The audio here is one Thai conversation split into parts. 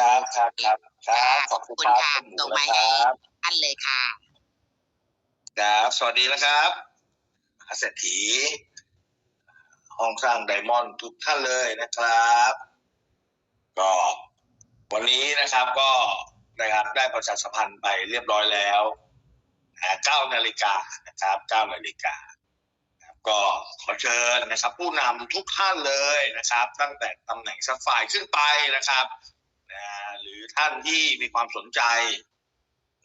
ครับครับครับครับขอบคุณครับค่ะคุณหมูส่งนะมาคให้รับท่านเลยค่ะครับสวัสดีนะครับอาเศรษฐีห้องสร้างไดมอนด์ทุกท่านเลยนะครับ ก็วันนี้นะครับก็นะครับได้ประชาสัมพันธ์ไปเรียบร้อยแล้วเก้านาฬิกานะครับเก้านาฬิกาครับก็ขอเชิญนะครับ ผู้นำทุกท่านเลยนะครับ ตั้งแต่ตำแหน่งสักฝ่ายขึ้นไปนะครับนะห รือท่านที่มีความสนใจ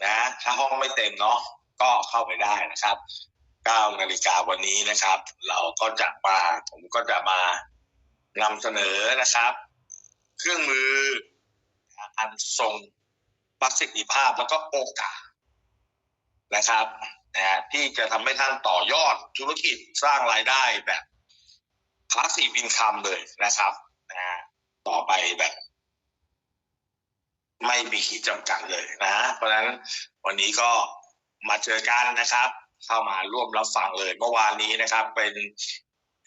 นะถ้าห้องไม่เต็มเนาะก็เข้าไปได้นะครับ9นาฬิกาวันนี้นะครับ เราก็จะมาผมก็จะมานำเสนอนะครับ เครื่องมืออันทรงประสิทธิภาพแล้วก็โอกาสนะครับนะฮะที่จะทำให้ท่านต่อยอดธุรกิจสร้างรายได้แบบคลาสสิอินคัมเลยนะครับนะฮะต่อไปแบบ ไม่มีขีดจำกัดเลยนะ เพราะฉะนั้นวันนี้ก็มาเจอกันนะครับ เข้ามาร่วมรับฟังเลยเมื่อวานนี้นะครับ เป็น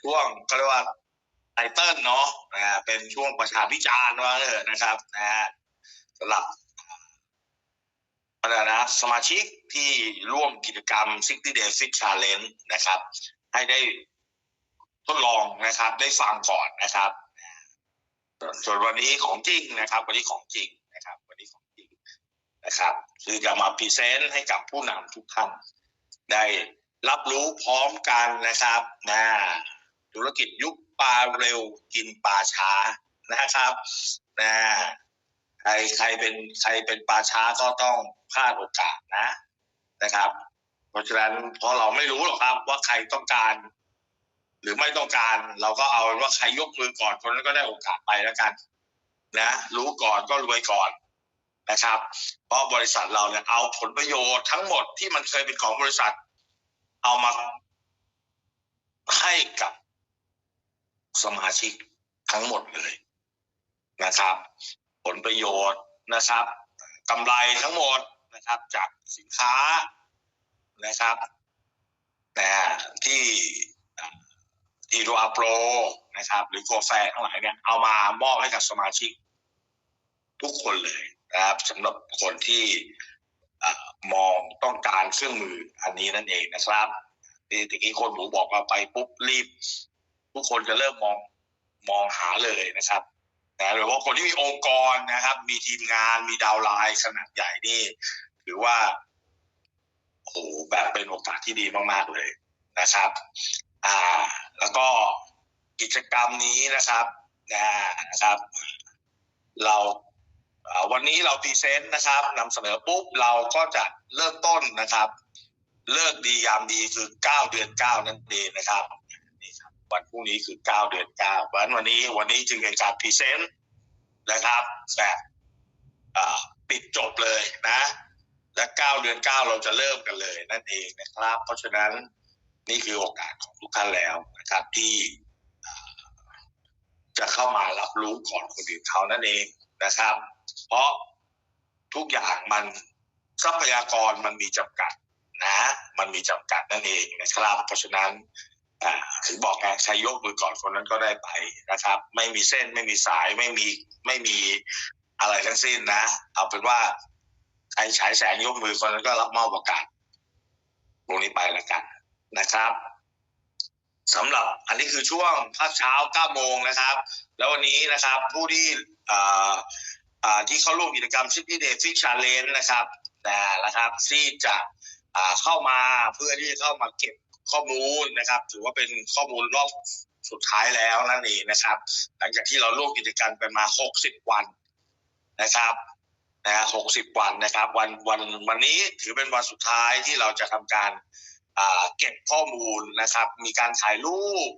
ช่วงก็เรียกว่าไตเติ้ลเนาะนะเป็นช่วงประชาพิจารณ์ว่าเออนะครับนะฮะสำหรับอะนะสมาชิกที่ร่วมกิจกรรม 60 Day Fit Challenge นะครับ ให้ได้ทดลองนะครับ ได้ฟังก่อนนะครับ ส่วนวันนี้ของจริงนะครับ วันนี้ของจริง นะครับ วันนี้ของจริงนะครับ คือจะมาพรีเซนต์ให้กับผู้นำทุกท่านได้รับรู้พร้อมกันนะครับนะธุรกิจยุคปลาเร็วกินปลาช้านะครับนะใครใครเป็นใครเป็นปลาช้าก็ต้องพลาดโอกาสนะนะครับ เพราะฉะนั้นเพราะเราไม่รู้หรอกครับ ว่าใครต้องการ หรือไม่ต้องการ เราก็เอาว่าใครยกมือก่อนคนนั้นก็ได้โอกาสไปแล้วกัน นะรู้ก่อนก็รวยก่อนนะครับ เพราะบริษัทเราเนี่ยเอาผลประโยชน์ทั้งหมดที่มันเคยเป็นของบริษัท เอามาให้กับสมาชิกทั้งหมดเลยนะครับ ผลประโยชน์นะครับกำไรทั้งหมดนะครับจากสินค้านะครับแต่ที่ อีโรอาโปรนะครับ หรือโกแฟทั้งหลายเนี่ยเอามามอบให้กับสมาชิก ทุกคนเลยนะครับสำหรับคนที่มองต้องการเครื่องมืออันนี้นั่นเองนะครับที่ตะกี้คนหมูบอกว่าไปปุ๊บรีบ ทุกคนจะเริ่มมองมองหาเลยนะครับแต่หรือว่าคนที่มีองค์กรนะครับ มีทีมงานมีดาวไลน์ขนาดใหญ่นี่ถือว่าโอ้โหแบบเป็นโอกาสที่ดีมาก ๆ เลยนะครับ อ่า แล้วก็กิจกรรมนี้นะครับนะครับ เราวันนี้เราพรีเซนต์นะครับนำเสนอปุ๊บเราก็จะเริ่มต้นนะครับ เลิกดียามดีคือเก้าเดือนเก้านั่นเองนะครับนี่ครับ วันพรุ่งนี้คือเก้าเดือนเก้าวันวันนี้วันนี้จึงเป็นการพรีเซนต์นะครับแบบปิดจบเลยนะ และเก้าเดือนเก้าเราจะเริ่มกันเลยนั่นเองนะครับ เพราะฉะนั้น นี่คือโอกาสของทุกท่านแล้วนะครับที่จะเข้ามารับรู้ก่อนคนอื่นเขานั่นเองนะครับ เพราะทุกอย่างมันทรัพยากรมันมีจำกัดนะ มันมีจำกัดนั่นเองนะครับ เพราะฉะนั้นถึงบอกไงใช้ยกมือก่อนคนนั้นก็ได้ไปนะครับ ไม่มีเส้นไม่มีสายไม่มีไม่มีอะไรทั้งสิ้นนะ เอาเป็นว่าใครฉายแสงยกมือคนนั้นก็รับมอบโอกาสตรงนี้ไปแล้วกัน นะครับสำหรับอันนี้คือช่วงภาคเช้า9โมงนะครับ แล้ววันนี้นะครับผู้ที่ที่เข้าร่วมกิจกรรมชิปปี้เดฟิชชาเลนนะครับแต่นะครับที่จะเข้ามาเพื่อที่จะเข้ามาเก็บข้อมูลนะครับ ถือว่าเป็นข้อมูลรอบสุดท้ายแล้วนั่นเองนะครับ หลังจากที่เราร่วมกิจกรรมไปมา 60 วันนะครับนะ60วันนะครับ วันวันวันนี้ถือเป็นวันสุดท้ายที่เราจะทำการ เก็บข้อมูลนะครับ มีการถ่ายรูป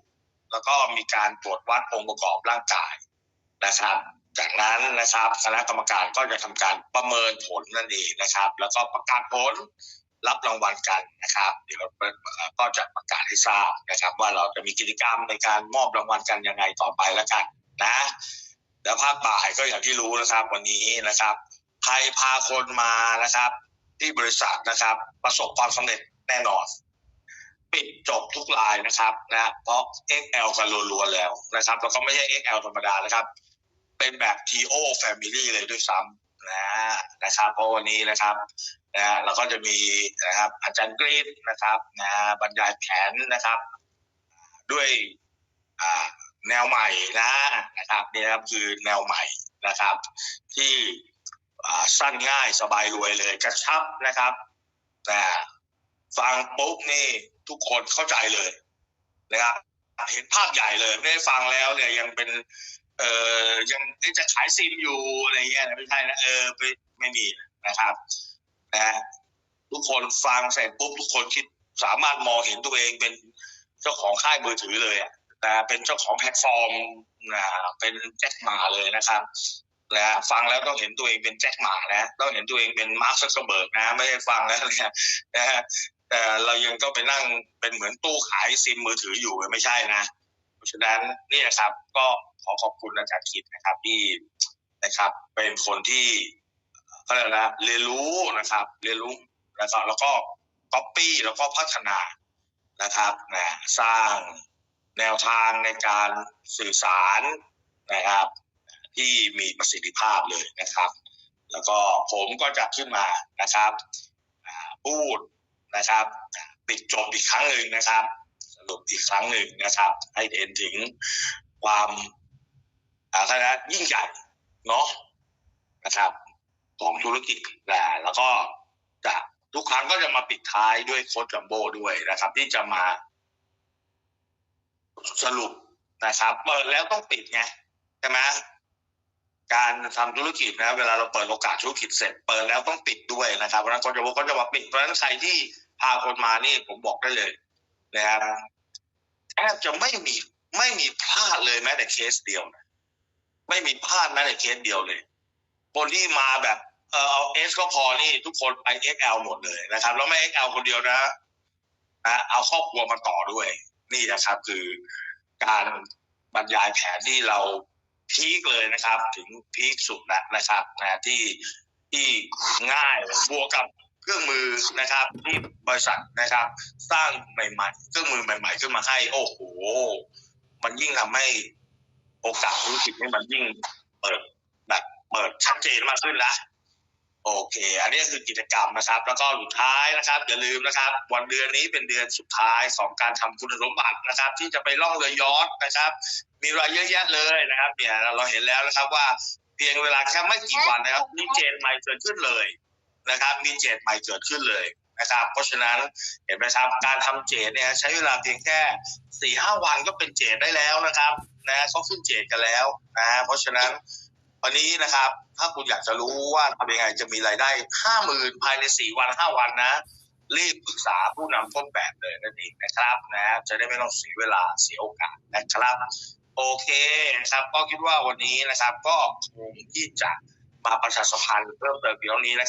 แล้วก็มีการตรวจวัดองค์ประกอบร่างกายนะครับ จากนั้นนะครับคณะกรรมการก็จะทำการประเมินผลนั่นเองนะครับ แล้วก็ประกาศผลรับรางวัลกันนะครับ เดี๋ยวก็จะประกาศให้ทราบนะครับ ว่าเราจะมีกิจกรรมในการมอบรางวัลกันยังไงต่อไปแล้วกันนะแล้วภาคบ่ายก็อย่างที่รู้นะครับ วันนี้นะครับใครพาคนมานะครับ ที่บริษัทนะครับ ประสบความสำเร็จแน่นอน ปิดจบทุกรายนะครับนะเพราะ XL กันรัวๆแล้วนะครับ แล้วก็ไม่ใช่ XL ธรรมดานะครับ เป็นแบบ TO Family เลยด้วยซ้ำนะนะครับ เพราะวันนี้นะครับนะเราก็จะมีนะครับอาจารย์กรีนนะครับนะบรรยายแผนนะครับ ด้วยแนวใหม่นะนะครับนี่ครับคือแนวใหม่นะครับ ที่สั้นง่ายสบายรวยเลยกระชับนะครับแต่ฟังปุ๊บนี่ ทุกคนเข้าใจเลยนะครับเห็นภาพใหญ่เลยไม่ได้ฟังแล้วเนี่ยยังเป็น เออยังจะขายซิมอยู่อะไรเงี้ยไม่ใช่นะเออไม่ไม่มีนะครับนะทุกคนฟังเสร็จปุ๊บทุกคนคิดสามารถมองเห็นตัวเองเป็นเจ้าของค่ายมือถือเลยอะเป็นเจ้าของแพลตฟอร์มนะเป็นแจ็คหมาเลยนะครับนะฟังแล้วต้องเห็นตัวเองเป็นแจ็คหมานะต้องเห็นตัวเองเป็นมาร์คซักเคอร์เบิร์กนะ ไม่ได้ฟังแล้วเนี่ยนะ แต่เรายังต้องไปนั่งเป็นเหมือนตู้ขายซิมมือถืออยู่ไม่ใช่นะ เพราะฉะนั้นนี่นะครับก็ขอขอบคุณอาจารย์คิดนะครับที่นะครับ เป็นคนที่เขาเรียกนะเรียนรู้นะครับ เรียนรู้แล้วก็แล้วก็ก๊อปปี้แล้วก็พัฒนานะครับนะสร้างแนวทางในการสื่อสารนะครับ ที่มีประสิทธิภาพเลยนะครับ แล้วก็ผมก็จะขึ้นมานะครับพูด นะครับ ปิดจบอีกครั้งหนึ่งนะครับ สรุปอีกครั้งหนึ่งนะครับ ให้เห็นถึงความอะไรนะยิ่งใหญ่เนาะนะครับ ของธุรกิจแต่แล้วก็จะทุกครั้งก็จะมาปิดท้ายด้วยโค้ดจัมโบ้ด้วยนะครับ ที่จะมาสรุปนะครับ เปิดแล้วต้องปิดไงใช่ไหม การทำธุรกิจนะเวลาเราเปิดโอกาสธุรกิจเสร็จเปิดแล้วต้องปิดด้วยนะครับเพราะฉะนั้นค้ดจัมโบ้ก็จะมาปิดเพราะฉะนั้นใครที่พาคนมานี่ผมบอกได้เลยนะครับแทบจะไม่มีไม่มีพลาดเลยแม้แต่เคสเดียวนะไม่มีพลาดแม้แต่เคสเดียวเลยคนที่มาแบบเออเอาเอสก็พอนี่ทุกคนไป XL หมดเลยนะครับ แล้วไม่ XL คนเดียวนะนะเอาครอบครัวมาต่อด้วย นี่นะครับคือการบรรยายแผนที่เรา พีคเลยนะครับ ถึงพีคสุดแล้วนะครับนะที่ที่ง่ายบวกกับเครื่องมือนะครับที่บริษัทนะครับ สร้างใหม่ ๆ เครื่องมือใหม่ ๆ ขึ้นมาให้ โอ้โห มันยิ่งทำให้โอกาสธุรกิจนี่มันยิ่งเปิดแบบเปิดชัดเจนมากขึ้นแล้ว โอเค อันนี้คือกิจกรรมนะครับ แล้วก็สุดท้ายนะครับ อย่าลืมนะครับ วันเดือนนี้เป็นเดือนสุดท้ายของการทำคุณสมบัตินะครับ ที่จะไปล่องเรือยอชต์นะครับ มีรายเยอะแยะเลยนะครับเนี่ยเราเห็นแล้วนะครับว่าเพียงเวลาแค่ไม่กี่วันนะครับมีเจนใหม่เกิดขึ้นเลยนะครับ มีเจนใหม่เกิดขึ้นเลยนะครับ เพราะฉะนั้นเห็นไหมครับการทำเจนเนี่ยใช้เวลาเพียงแค่สี่ห้าวันก็เป็นเจนได้แล้วนะครับนะเขาขึ้นเจนกันแล้วนะเพราะฉะนั้น วันนี้นะครับ ถ้าคุณอยากจะรู้ว่าทำยังไงจะมีรายได้ห้าหมื่นภายในสี่วันห้าวันนะ รีบปรึกษาผู้นำต้นแบบเลยนั่นเองนะครับนะจะได้ไม่ต้องเสียเวลาเสียโอกาสนะครับ โอเคนะครับ ก็คิดว่าวันนี้นะครับ ก็คงที่จะมาประชาสัมพันธ์เพิ่มเติมเพียงนี้นะครับ